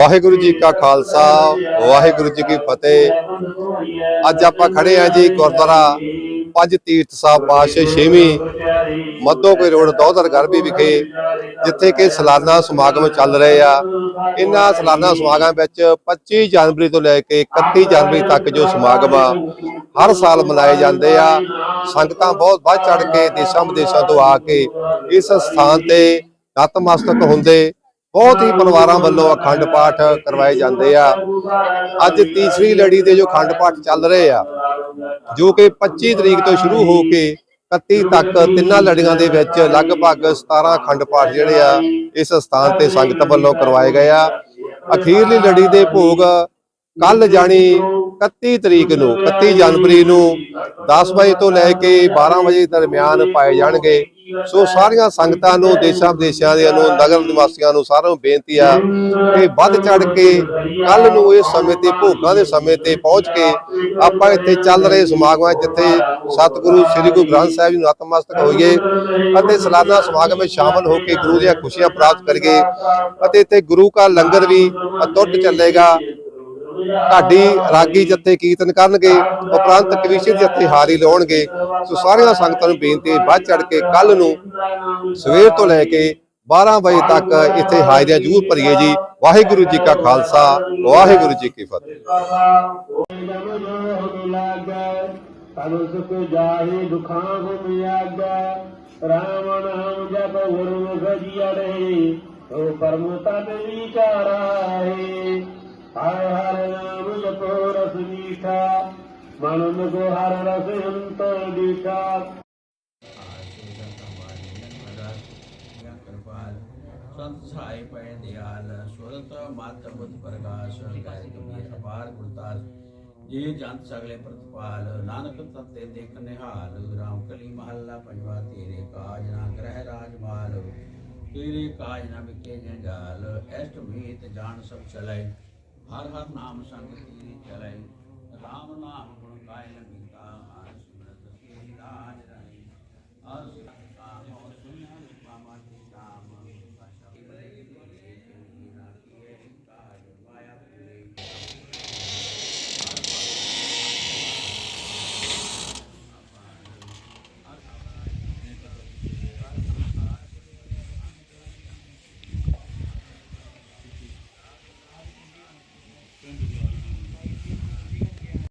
ਵਾਹਿਗੁਰੂ ਜੀ ਕਾ ਖਾਲਸਾ, ਵਾਹਿਗੁਰੂ ਜੀ ਕੀ ਫਤਿਹ। ਅੱਜ ਆਪਾਂ ਖੜੇ ਆ ਜੀ ਗੁਰਦੁਆਰਾ ਪੰਜ ਤੀਰਥ ਸਾਹਿਬ ਪਾਸ਼ੇ ਛੇਵੀਂ ਮੱਧੋ ਕੋਈ ਰੋਡ ਦੌਦਰ ਗਰਬੀ ਵਿਖੇ, ਜਿੱਥੇ ਕਿ ਸਾਲਾਨਾ ਸਮਾਗਮ ਚੱਲ ਰਹੇ ਆ। ਇਹਨਾਂ ਸਾਲਾਨਾ ਸਮਾਗਮ ਵਿੱਚ 25 ਜਨਵਰੀ ਤੋਂ ਲੈ ਕੇ 31 ਜਨਵਰੀ ਤੱਕ ਜੋ ਸਮਾਗਮ ਆ, ਹਰ ਸਾਲ ਮਨਾਏ ਜਾਂਦੇ ਆ। ਸੰਗਤਾਂ ਬਹੁਤ ਵੱਧ ਚੜ ਕੇ ਦੇਸ਼ਾਂ ਵਿਦੇਸ਼ਾਂ ਤੋਂ ਆ ਕੇ ਇਸ ਸਥਾਨ ਤੇ ਨਤਮਸਤਕ ਹੁੰਦੇ ਬਹੁਤ ਹੀ ਪਰਿਵਾਰਾਂ ਵੱਲੋਂ ਅਖੰਡ ਪਾਠ ਕਰਵਾਏ ਜਾਂਦੇ ਆ। ਅੱਜ ਤੀਸਰੀ ਲੜੀ ਦੇ ਜੋ ਅਖੰਡ ਪਾਠ ਚੱਲ ਰਹੇ ਆ ਜੋ ਕਿ 25 ਤਰੀਕ ਤੋਂ ਸ਼ੁਰੂ ਹੋ ਕੇ 31 ਤੱਕ ਤਿੰਨਾਂ ਲੜੀਆਂ ਦੇ ਵਿੱਚ ਲਗਭਗ 17 ਅਖੰਡ ਪਾਠ ਜਿਹੜੇ ਆ ਇਸ ਸਥਾਨ ਤੇ ਸੰਗਤ ਵੱਲੋਂ ਕਰਵਾਏ ਗਏ ਆ। ਅਖੀਰਲੀ ਲੜੀ ਦੇ ਭੋਗ ਕੱਲ ਜਾਣੀ 31 ਤਰੀਕ ਨੂੰ 31 ਜਨਵਰੀ ਨੂੰ 10 ਵਜੇ ਤੋਂ ਲੈ ਕੇ 12 ਵਜੇ ਦਰਮਿਆਨ ਪਾਏ ਜਾਣਗੇ। ਸੋ ਸਾਰੀਆਂ ਸੰਗਤਾਂ ਨੂੰ, ਦੇਸ਼ਾਂ ਵਿਦੇਸ਼ਾਂ ਦੇ ਨੂੰ, ਨਗਰ ਨਿਵਾਸੀਆਂ ਨੂੰ ਸਾਰਿਆਂ ਨੂੰ ਬੇਨਤੀ ਆ ਕਿ ਵੱਧ ਚੜ ਕੇ ਕੱਲ ਨੂੰ ਇਸ ਸਮੇਂ ਤੇ, ਭੋਗਾਂ ਦੇ ਸਮੇਂ ਤੇ ਪਹੁੰਚ ਕੇ ਆਪਾਂ ਇੱਥੇ ਚੱਲ ਰਹੇ ਸਮਾਗਮਾਂ ਜਿੱਥੇ ਸਤਿਗੁਰੂ ਸ੍ਰੀ ਗੁਰੂ ਗ੍ਰੰਥ ਸਾਹਿਬ ਜੀ ਨੂੰ ਨਤਮਸਤਕ ਹੋਈਏ ਅਤੇ ਸਾਲਾਨਾ ਸਮਾਗਮ ਵਿੱਚ ਸ਼ਾਮਲ ਹੋ ਕੇ ਗੁਰੂ ਦੀਆਂ ਖੁਸ਼ੀਆਂ ਪ੍ਰਾਪਤ ਕਰੀਏ ਅਤੇ ਇੱਥੇ ਗੁਰੂ ਕਾ ਲੰਗਰ ਵੀ ਅਟੁੱਟ ਚੱਲੇਗਾ। ਢਾਡੀ ਰਾਗੀ ਜੱਥੇ ਕੀਰਤਨ ਕਰਨਗੇ, ਉਪਰੰਤ ਕਵੀਸ਼ਰ ਜੱਥੇ ਹਾਰੀ ਲਾਉਣਗੇ। ਸੋ ਸਾਰੀਆਂ ਸੰਗਤਾਂ ਨੂੰ ਬੇਨਤੀ ਹੈ ਵੱਧ ਚੜ ਕੇ ਕੱਲ ਨੂੰ ਸਵੇਰ ਤੋਂ ਲੈ ਕੇ 12 ਵਜੇ ਤੱਕ ਇੱਥੇ ਹਾਜ਼ਰੀਆਂ ਜ਼ਰੂਰ ਭਰੀਏ ਜੀ। ਵਾਹਿਗੁਰੂ ਜੀ ਕਾ ਖਾਲਸਾ, ਵਾਹਿਗੁਰੂ ਜੀ ਕੀ ਫਤਿਹ। ਤਨ ਸੁਖ ਜਾਹੇ ਦੁਖਾਂ ਹੁਮ ਆਗਾ ਰਾਮ ਨਾਮ ਜਪ ਗੁਰਮੁਖ ਜੀੜੇ ਓ ਪਰਮ ਤਤ ਵਿਚਾਰਾਏ ਹਰ ਮਨ ਮੁਖ ਹਰ ਰਸ ਅੰਤ ਦੀਠਾ ਸੰਤ ਸਹਾਇ ਪੈ ਦਿਆਲ ਸੁਰਤ ਮਤ ਬੁੱਧ ਪ੍ਰਕਾਸ਼ ਗਾਇ ਕਬੀਰ ਅਪਾਰ ਗੁਰਤਾਲ ਜੀ ਜੰਤ ਸਗਲੇ ਪ੍ਰਤਪਾਲ, ਨਾਨਕ ਤਤੇ ਦੇਖ ਨਿਹਾਲ ਰਾਮ ਕਲੀ ਮਹੱਲਾ ਪੰਜਵਾ, ਤੇਰੇ ਕਾਜ ਨਾ ਗ੍ਰਹਿ ਰਾਜਮਾਲ, ਤੇਰੇ ਕਾਜ ਨਾ ਵਿਕੇ ਜੰਜਾਲ ਐਸਟ ਮੀਤ ਜਾਣ ਸਭ ਚਲੇ, ਹਰ ਹਰ ਨਾਮ ਸੰਗ ਤੇਰੀ ਚਲੇ। ਰਾਮ ਨਾਮ ਗੁਣ ਗਾਇ ਲਬਿਤਾ ਹਰ ਸਿਮਰਤ ਤੇਰੀ